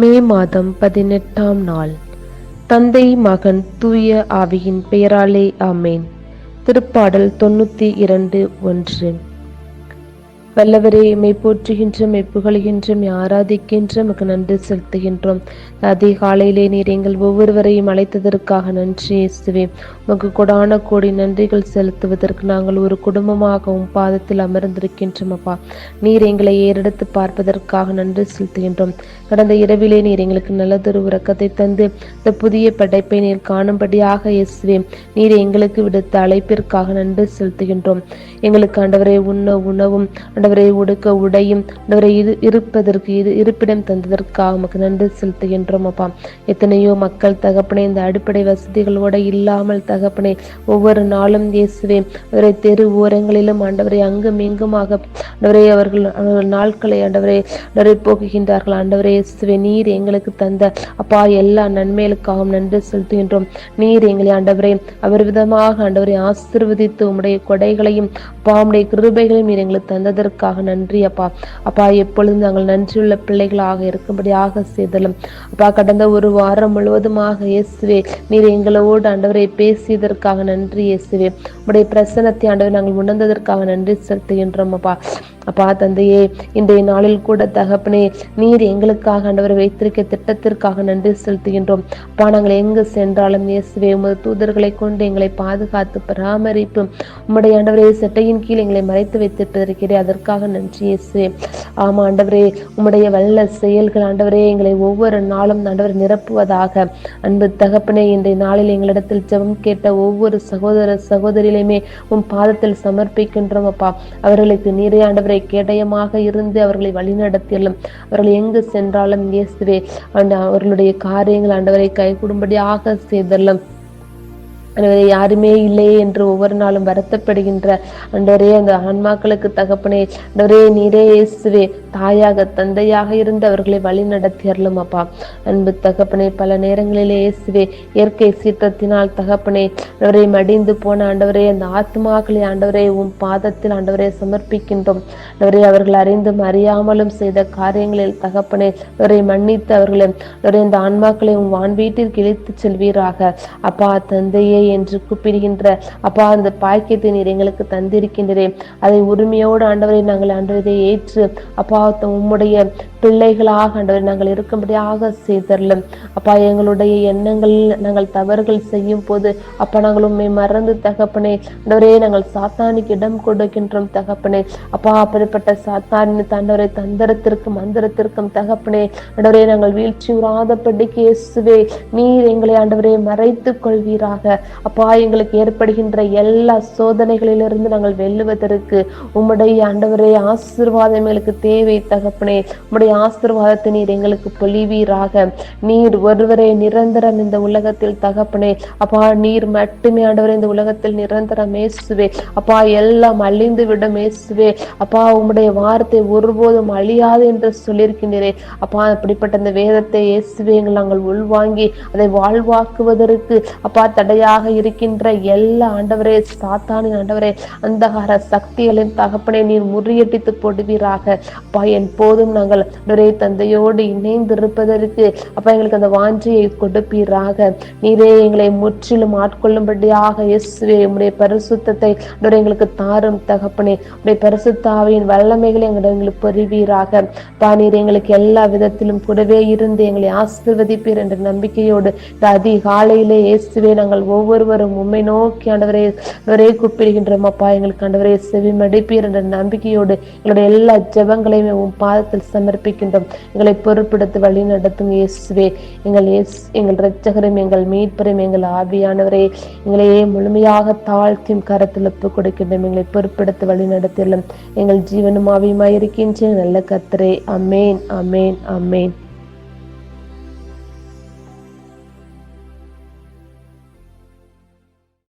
மே மாதம் பதினெட்டாம் நாள். தந்தை மகன் தூய ஆவியின் பெயராலே ஆமேன். திருப்பாடல் தொண்ணூற்றி இரண்டு ஒன்று. வல்லவரே மெய் போற்றுகின்றோம் மெய் புகழ்கின்றோம் ஆராதிக்கின்றோம் நன்றி செலுத்துகின்றோம். அதிகாலையிலே நீர் எங்கள் ஒவ்வொருவரையும் அழைத்ததற்காக நன்றி இயேசுவே. உமக்கு கொடான கோடி நன்றிகள் செலுத்துவதற்கு நாங்கள் ஒரு குடும்பமாகவும் பாதத்தில் அமர்ந்திருக்கின்றோம் அப்பா. நீர் எங்களை ஏறெடுத்து பார்ப்பதற்காக நன்றி செலுத்துகின்றோம். கடந்த இரவிலே நீர் எங்களுக்கு நல்லதொரு உறக்கத்தை தந்து இந்த புதிய படைப்பை நீர் காணும்படியாக இயேசுவே நீர் எங்களுக்கு விடுத்த அழைப்பிற்காக நன்றி செலுத்துகின்றோம். எங்களுக்கு ஆண்டவரை உண்ண உணவும் ஆண்டவரை உடுக்க உடையும். ஆண்டவரை இது இருப்பதற்கு இது இருப்பிடம் தந்ததற்காக உமக்கு நன்றி செலுத்துகின்றோம் அப்பா. எத்தனையோ மக்கள் தகப்பனே இந்த அடிப்படை வசதிகளோட இல்லாமல் தகப்பனே ஒவ்வொரு நாளும் இயேசுவே அவரை தெரு ஓரங்களிலும் ஆண்டவரை அங்கும் இங்குமாக. ஆண்டவரை அவர்கள் நாட்களை ஆண்டவரை ஆண்டவரை போக்குகின்றார்கள். ஆண்டவரை இயேசுவே நீர் எங்களுக்கு தந்த அப்பா எல்லா நன்மைகளுக்காகவும் நன்றி செலுத்துகின்றோம். நீர் எங்களை ஆண்டவரை அவர் விதமாக ஆண்டவரை ஆசிர்வதித்து உம்முடைய கொடைகளையும் அப்பா உம்முடைய கிருபைகளையும் நீர் எங்களுக்கு தந்ததற்காக நன்றி அப்பா. அப்பா எப்பொழுதும் நாங்கள் நன்றியுள்ள பிள்ளைகளாக இருக்கும்படியாக செய்தலும். அப்பா கடந்த ஒரு வாரம் முழுவதுமாக இயேசுவே நீர் எங்களோடு ஆண்டவரை பேசியதற்காக நன்றி இயேசுவே. உடைய பிரசனத்தை ஆண்டவர் நாங்கள் உணர்ந்ததற்காக நன்றி செலுத்துகின்றோம் அப்பா. அப்பா தந்தையே இன்றைய நாளில் கூட தகப்பனே நீர் எங்களுக்காக ஆண்டவர் வைத்திருக்க திட்டத்திற்காக நன்றி செலுத்துகின்றோம். அப்பா நாங்கள் எங்கு சென்றாலும் இயேசுவே உமது தூதர்களை கொண்டு எங்களை பாதுகாத்து பராமரிப்பு. உம்முடைய ஆண்டவரே செட்டையின் கீழ் எங்களை மறைத்து வைத்திருப்பதற்கிறே அதற்காக நன்றி இயேசுவே. ஆமா ஆண்டவரே உம்முடைய வல்ல செயல்கள் ஆண்டவரே எங்களை ஒவ்வொரு நாளும் ஆண்டவர் நிரப்புவதாக. அன்பு தகப்பனே இன்றைய நாளில் எங்களிடத்தில் ஜெபம் கேட்ட ஒவ்வொரு சகோதர சகோதரிலையுமே உன் பாதத்தில் சமர்ப்பிக்கின்றோம் அப்பா. அவர்களுக்கு நீரே ஆண்டவரை கேடயமாக இருந்து அவர்களை வழிநடத்தியலும் அவர்கள் எங்கு சென்றாலும் இயேசுவே அவர்களுடைய காரியங்கள் ஆண்டவரை கைகூடும்படியாக செய்தல்லும் எனவே யாருமே இல்லையே என்று ஒவ்வொரு நாளும் வருத்தப்படுகின்ற அன்றரே அந்த ஆன்மாக்களுக்கு தகப்பனே அன்றரே நீரே இயேசுவே. தாயாக தந்தையாக இருந்து அவர்களை வழி நடத்தியறலும் அப்பா. அன்பு தகப்பனை பல நேரங்களிலே இயேசுவே இயற்கை சீற்றத்தினால் தகப்பனை அவரை மடிந்து போன ஆண்டவரே அந்த ஆத்மாக்களை ஆண்டவரே உன் பாதத்தில் ஆண்டவரே சமர்ப்பிக்கின்றோம். அவரை அவர்கள் அறிந்தும் அறியாமலும் செய்த காரியங்களில் தகப்பனை அவரை மன்னித்து அவர்களை அவரை இந்த ஆன்மாக்களை உன் வான் வீட்டிற்கு இழுத்து செல்வீராக. அப்பா தந்தையே என்று கூப்பிடுகின்ற அப்பா அந்த பாக்கியத்தை நீர் எங்களுக்கு தந்திருக்கின்றேன் அதை உரிமையோடு ஆண்டவரை நாங்கள் ஆண்டவரை ஏற்று அப்பா உம்முடைய பிள்ளைகளாக ஆண்டவர் நாங்கள் இருக்கும்படியாக செய்தரலும் அப்பா எங்களுடைய எண்ணங்கள் நாங்கள் தவறுகள் செய்யும் போது அப்பா நாங்கள் உண்மை மறந்து தகப்பனே ஆண்டவரே நாங்கள் சாத்தானுக்கு இடம் கொடுக்கின்றோம் தகப்பனே. அப்பா அப்படிப்பட்ட சாத்தானின் தண்டவரை தந்திரத்திற்கும் மந்திரத்திற்கும் தகப்பனே ஆண்டவரே நாங்கள் வீழ்ச்சி உறாதபடிக்கு இயேசுவே நீர் எங்களை ஆண்டவரே மறைத்துக் கொள்வீராக. அப்பா எங்களுக்கு ஏற்படுகின்ற எல்லா சோதனைகளிலிருந்து நாங்கள் வெல்லுவதற்கு உம்முடைய ஆண்டவரே ஆசீர்வாதம் எங்களுக்கு தேவை. தகப்பனே உம்முடைய ஆசிர்வாதத்தை நீர் எங்களுக்கு பொழிவீராக. நீர் ஒருவரே நிரந்தரம் இந்த உலகத்தில் தகப்பனே. அப்பா நீர் மட்டுமே ஆண்டவர் இந்த உலகத்தில் நிரந்தரம் மேசுவே அப்பா எல்லாம் அழிந்து விட மேசுவே அப்பா உம்முடைய வார்த்தை ஒருபோதும் அழியாது என்று சொல்லியிருக்கின்றே அப்பா அப்படிப்பட்ட இந்த வேதத்தை இயேசுவே நாங்கள் உள்வாங்கி அதை வாழ்வாக்குவதற்கு அப்பா தடையாக இருக்கின்ற எல்லா ஆண்டவரே சாத்தானின் ஆண்டவரே அந்தகார சக்திகளின் தகப்பனை நீர் முறியடித்து போடுவீராக. அப்பா என் போதும் நாங்கள். ஒரே தந்தையோடு இணைந்து இருப்பதற்கு அப்பா எங்களுக்கு அந்த வாஞ்சியை கொடுப்பீராக. நீரே எங்களை முற்றிலும் ஆட்கொள்ளும்படியாக இயேசுவே உடைய பரிசுத்தத்தை எங்களுக்கு தாரும் தகப்பனே. உடைய பரிசுத்தாவின் வல்லமைகளை எங்களுக்கு பொறிவீராக. பா நீர் எங்களுக்கு எல்லா விதத்திலும் கூடவே இருந்து எங்களை ஆசிர்வதிப்பீர் என்ற நம்பிக்கையோடு இந்த அதிகாலையிலே இயேசுவே நாங்கள் ஒவ்வொருவரும் உண்மை நோக்கி ஆண்டவரே ஆண்டவரே கூப்பிடுகின்றோம். அப்பா எங்களுக்கு ஆண்டவரே செவி மடிப்பீர் என்ற நம்பிக்கையோடு எங்களுடைய எல்லா ஜபங்களையும் உன் பாதத்தில் சமர்ப்பிக்கின்றோம். எங்களை பொறுப்படுத்தி வழி நடத்தும் இயேசுவே. எங்கள் இயேசு எங்கள் இரட்சகரும் எங்கள் மீட்பரும் எங்கள் ஆவியானவரே. எங்களையே முழுமையாக தாழ்த்தியும் கரத்தில் ஒப்பு கொடுக்கின்றோம். எங்களை பொறுப்படுத்தி வழி நடத்திலும் எங்கள் ஜீவனும் ஆவியுமாய் இருக்கின்ற நல்ல கத்திரே அமேன் அமேன் அமேன்.